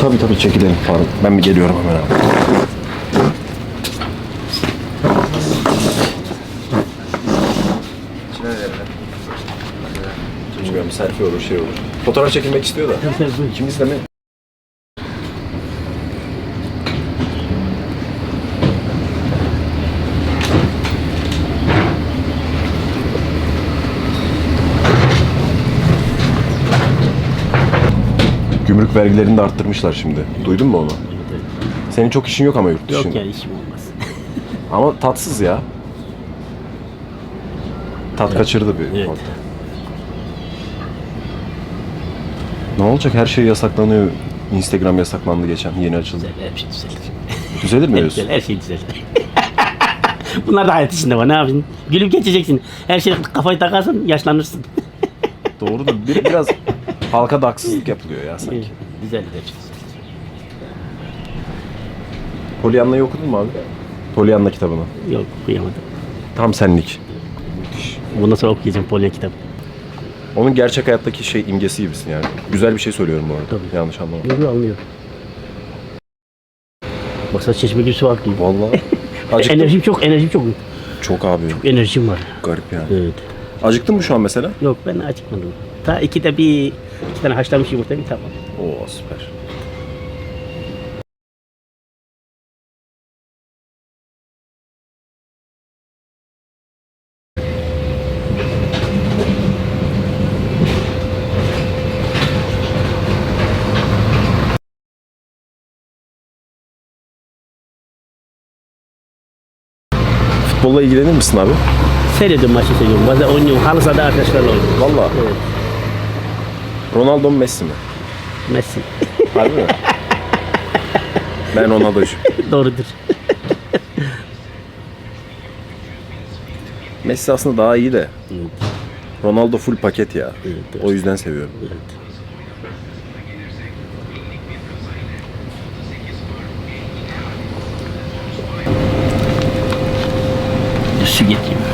Tabii tabii çekilelim pardon. Ben bir geliyorum hemen abi. Bilmiyorum selfie olur şey olur. Fotoğraf çekilmek istiyor da. İkimiz de mi? Gümrük vergilerini de arttırmışlar şimdi. Duydun mu onu? Senin çok işin yok ama yurt dışında. Yok ya işim olmaz. Ama tatsız ya. Tat kaçırdı bir. Evet. orada. Ne olacak her şey yasaklanıyor. Instagram yasaklandı geçen yeni açıldı. Her şey düzelir. Düzelir mi Her, diyorsun? güzel, her şey düzelir. Bunlar da hayat içinde var. Ne yapayım? Gülüp geçeceksin. Her şey kafayı takarsın, yaşlanırsın. Doğru da bir, biraz halka da haksızlık yapılıyor ya sanki. Her şey düzelir. Pollyanna'yı okudun mu abi? Pollyanna kitabını. Yok okuyamadım. Tam senlik. Bundan sonra okuyacağım Polya kitabı. Onun gerçek hayattaki şey imgesi gibisin yani. Güzel bir şey söylüyorum bu arada. Tabii. Yanlış anlama. Yok anlıyor. Baksana çeşme gibi su akıyor. Vallahi. Acıktın. Enerjim çok, enerjim çok. Çok abi. Enerjim var. Garip yani. Evet. Acıktın mı şu an mesela? Yok ben acıkmadım. Ta iki de bir iki tane haşlanmış yumurta bir tamam. Oo süper. Futbolla ilgilenir misin abi? Seyrediyorum maçı seviyorum. Bazen oynuyorum. Halı sahada arkadaşlarla oynuyorum. Vallahi. Evet. Ronaldo mu Messi mi? Messi. Harbi mi? ben Ronaldo'cuyum. Doğrudur. Messi aslında daha iyi de. Evet. Ronaldo full paket ya. Evet, O yüzden seviyorum. Evet. Su getireyim.